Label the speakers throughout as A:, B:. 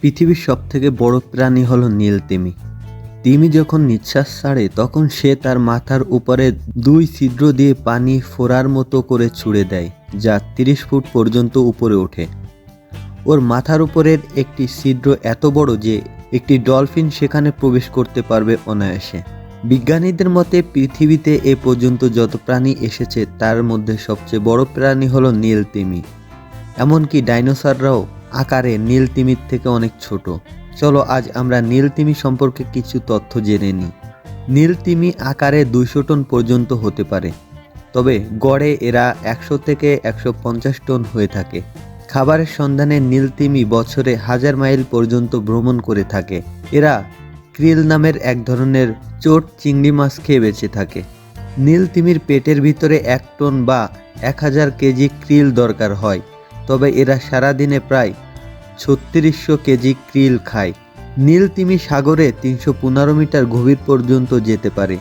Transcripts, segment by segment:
A: পৃথিবীর সবথেকে বড় প্রাণী হলো নীল তিমি। তিমি যখন নিঃশ্বাস ছাড়ে, তখন সে তার মাথার উপরে দুই ছিদ্র দিয়ে পানি ফোরার মতো করে ছুড়ে দেয়, যা তিরিশ ফুট পর্যন্ত উপরে ওঠে। ওর মাথার উপরের একটি ছিদ্র এত বড় যে একটি ডলফিন সেখানে প্রবেশ করতে পারবে অনায়াসে। বিজ্ঞানীদের মতে, পৃথিবীতে এ পর্যন্ত যত প্রাণী এসেছে, তার মধ্যে সবচেয়ে বড় প্রাণী হলো নীল তিমি। এমনকি ডাইনোসররাও আকারে নীল তিমির থেকে অনেক ছোট। চলো আজ আমরা নীল তিমি সম্পর্কে কিছু তথ্য জেনে নিই নীল তিমি আকারে দুইশো টন পর্যন্ত হতে পারে। তবে গড়ে এরা একশো থেকে একশো পঞ্চাশ টন হয়ে থাকে। খাবারের সন্ধানে নীল তিমি বছরে হাজার মাইল পর্যন্ত ভ্রমণ করে থাকে। এরা ক্রিল নামের এক ধরনের চোট চিংড়ি মাছ খেয়ে বেঁচে থাকে। নীল তিমির পেটের ভিতরে এক টন বা এক হাজার কেজি ক্রিল দরকার হয়। তবে এরা সারাদিনে প্রায় ছত্রিশশো কেজি ক্রিল খায়। নীল তিমি সাগরে তিনশো পনেরো মিটার গভীর পর্যন্ত যেতে পারে।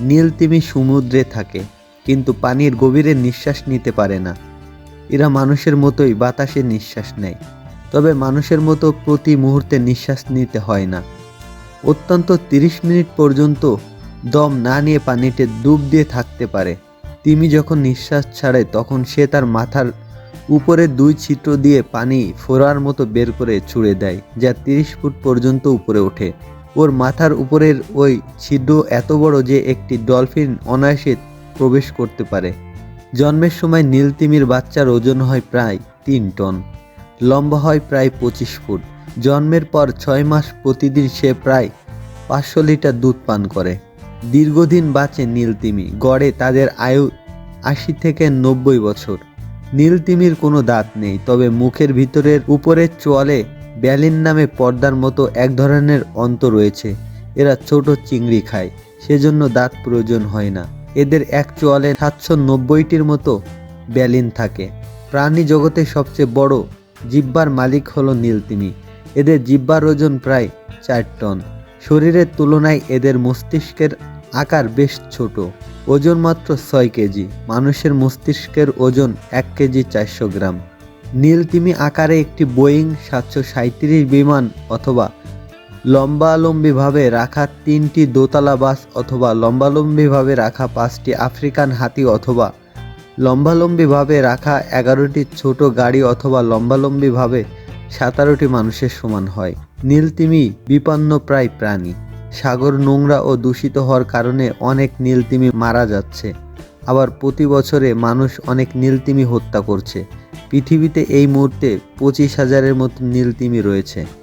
A: নীল তিমি সমুদ্রে থাকে, কিন্তু পানির গভীরে নিঃশ্বাস নিতে পারে না। এরা মানুষের মতোই বাতাসে নিঃশ্বাস নেয়, তবে মানুষের মতো প্রতি মুহূর্তে নিঃশ্বাস নিতে হয় না। অত্যন্ত তিরিশ মিনিট পর্যন্ত দম না নিয়ে পানিতে ডুব দিয়ে থাকতে পারে। তিমি যখন নিঃশ্বাস ছাড়ে, তখন সে তার মাথার উপরে দুই ছিদ্র দিয়ে পানি ফোরার মতো বের করে ছুড়ে দেয়, যা তিরিশ ফুট পর্যন্ত উপরে ওঠে। ওর মাথার উপরের ওই ছিদ্র এত বড় যে একটি ডলফিন অনায়াসে প্রবেশ করতে পারে। জন্মের সময় নীলতিমির বাচ্চার ওজন হয় প্রায় তিন টন, লম্বা হয় প্রায় পঁচিশ ফুট। জন্মের পর ছয় মাস প্রতিদিন সে প্রায় পাঁচশো লিটার দুধ পান করে। দীর্ঘদিন বাঁচে নীলতিমি, গড়ে তাদের আয়ু আশি থেকে নব্বই বছর। নীল তিমির কোনো দাঁত নেই, তবে মুখের ভিতরের উপরের চোয়ালে ব্যালিন নামে পর্দার মতো এক ধরনের অন্ত রয়েছে। এরা ছোট চিংড়ি খায়, সেজন্য দাঁত প্রয়োজন হয় না। এদের এক চোয়ালে সাতশো নব্বইটির মতো ব্যালিন থাকে। প্রাণী জগতে সবচেয়ে বড় জিব্বার মালিক হলো নীলতিমি এদের জিব্বার ওজন প্রায় চার টন। শরীরের তুলনায় এদের মস্তিষ্কের আকার বেশ ছোট। ওজন মাত্র ছয় কেজি। মানুষের মস্তিষ্কের ওজন এক কেজি চারশো গ্রাম। নীলতিমি আকারে একটি বোয়িং সাতশো সাঁত্রিশ বিমান অথবা লম্বালম্বিভাবে রাখা তিনটি দোতলা বাস অথবা লম্বালম্বিভাবে রাখা পাঁচটি আফ্রিকান হাতি অথবা লম্বালম্বিভাবে রাখা এগারোটি ছোট গাড়ি অথবা লম্বালম্বিভাবে সাতারোটি মানুষের সমান হয়। নীলতিমি বিপন্ন প্রায় প্রাণী। সাগর নোংরা ও দূষিত হওয়ার কারণে অনেক নীলতিমি মারা যাচ্ছে। আবার প্রতি বছরে মানুষ অনেক নীলতিমি হত্যা করছে। পৃথিবীতে এই মুহূর্তে পঁচিশ হাজারের মতো নীলতিমি রয়েছে।